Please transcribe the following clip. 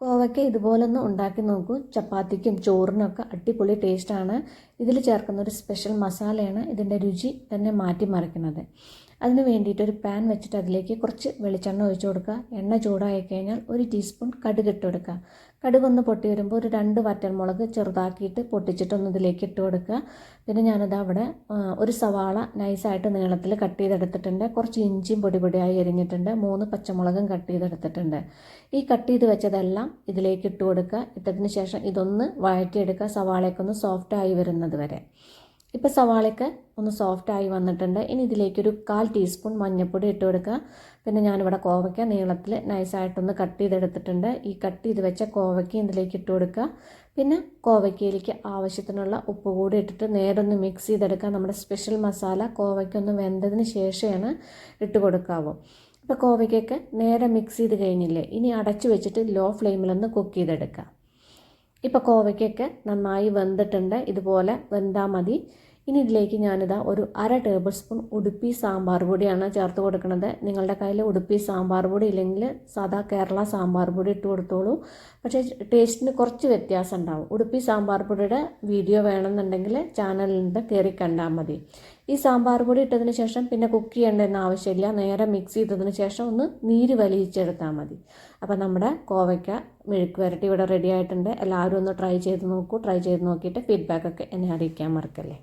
കോവയ്ക്ക ഇതുപോലൊന്ന് ഉണ്ടാക്കി നോക്കൂ. ചപ്പാത്തിക്കും ചോറിനൊക്കെ അടിപൊളി ടേസ്റ്റാണ് ഇതിൽ ചേർക്കുന്ന ഒരു സ്പെഷ്യൽ മസാലയാണ് ഇതിന്റെ രുചി തന്നെ മാറ്റിമറിക്കുന്നത്. അതിന് വേണ്ടിയിട്ട് ഒരു പാൻ വെച്ചിട്ട് അതിലേക്ക് കുറച്ച് വെളിച്ചെണ്ണ ഒഴിച്ചു കൊടുക്കുക. എണ്ണ ചൂടായി കഴിഞ്ഞാൽ ഒരു ടീസ്പൂൺ കടുക് ഇട്ട് കൊടുക്കുക. കടുക് ഒന്ന് പൊട്ടി വരുമ്പോൾ ഒരു രണ്ട് വറ്റൽമുളക് ചെറുതാക്കിയിട്ട് പൊട്ടിച്ചിട്ടൊന്ന് ഇതിലേക്ക് ഇട്ട് കൊടുക്കുക. പിന്നെ ഞാനത് അവിടെ ഒരു സവാള നൈസായിട്ട് നീളത്തിൽ കട്ട് ചെയ്തെടുത്തിട്ടുണ്ട്. കുറച്ച് ഇഞ്ചിയും പൊടി പൊടിയായി എരിഞ്ഞിട്ടുണ്ട്. മൂന്ന് പച്ചമുളകും കട്ട് ചെയ്തെടുത്തിട്ടുണ്ട്. ഈ കട്ട് ചെയ്ത് വെച്ചതെല്ലാം ഇതിലേക്ക് ഇട്ട് കൊടുക്കുക. ഇട്ടതിന് ശേഷം ഇതൊന്ന് വഴറ്റിയെടുക്കുക. സവാളയൊക്കെ ഒന്ന് സോഫ്റ്റായി വരുന്നത് വരെ. ഇപ്പോൾ സവാളയ്ക്ക് ഒന്ന് സോഫ്റ്റ് ആയി വന്നിട്ടുണ്ട്. ഇനി ഇതിലേക്കൊരു കാൽ ടീസ്പൂൺ മഞ്ഞൾപ്പൊടി ഇട്ട് കൊടുക്കുക. പിന്നെ ഞാനിവിടെ കോവയ്ക്ക നീളത്തിൽ നൈസായിട്ടൊന്ന് കട്ട് ചെയ്തെടുത്തിട്ടുണ്ട്. ഈ കട്ട് ചെയ്ത് വെച്ച കോവയ്ക്ക ഇതിലേക്ക് ഇട്ട് കൊടുക്കുക. പിന്നെ കോവയ്ക്കയിലേക്ക് ആവശ്യത്തിനുള്ള ഉപ്പ് കൂടി ഇട്ടിട്ട് നേരെ ഒന്ന് മിക്സ് ചെയ്തെടുക്കുക. നമ്മുടെ സ്പെഷ്യൽ മസാല കോവയ്ക്ക ഒന്ന് വെന്തതിന് ശേഷമാണ് ഇട്ട് കൊടുക്കാവൂ. ഇപ്പോൾ കോവയ്ക്കൊക്കെ നേരെ മിക്സ് ചെയ്ത് കഴിഞ്ഞില്ലേ? ഇനി അടച്ചു വെച്ചിട്ട് ലോ ഫ്ലെയിമിലൊന്ന് കുക്ക് ചെയ്തെടുക്കുക. ഇപ്പോൾ കോവയ്ക്കൊക്കെ നന്നായി വെന്തിട്ടുണ്ട്. ഇതുപോലെ വെന്താൽ മതി. ഇനി ഇതിലേക്ക് ഞാനിതാ ഒരു അര ടേബിൾ സ്പൂൺ ഉടുപ്പി സാമ്പാർ പൊടിയാണ് ചേർത്ത് കൊടുക്കുന്നത്. നിങ്ങളുടെ കയ്യിൽ ഉടുപ്പി സാമ്പാർ പൊടി ഇല്ലെങ്കിൽ സാധാ കേരള സാമ്പാർ പൊടി ഇട്ട് കൊടുത്തോളൂ. പക്ഷേ ടേസ്റ്റിന് കുറച്ച് വ്യത്യാസം ഉണ്ടാവും. ഉടുപ്പി സാമ്പാർ പൊടിയുടെ വീഡിയോ വേണമെന്നുണ്ടെങ്കിൽ ചാനലിന്റെ കയറി കണ്ടാൽ മതി. ഈ സാമ്പാർ പൊടി ഇട്ടതിന് ശേഷം പിന്നെ കുക്ക് ചെയ്യേണ്ടെന്ന് ആവശ്യമില്ല. നേരെ മിക്സ് ചെയ്തതിന് ശേഷം ഒന്ന് നീര് വലിയിച്ചെടുത്താൽ മതി. അപ്പോൾ നമ്മുടെ കോവയ്ക്ക മെഴുക്ക് വരട്ടി ഇവിടെ റെഡി ആയിട്ടുണ്ട്. എല്ലാവരും ഒന്ന് ട്രൈ ചെയ്ത് നോക്കൂ. ട്രൈ ചെയ്ത് നോക്കിയിട്ട് ഫീഡ്ബാക്കൊക്കെ എന്നെ അറിയിക്കാൻ മറക്കല്ലേ.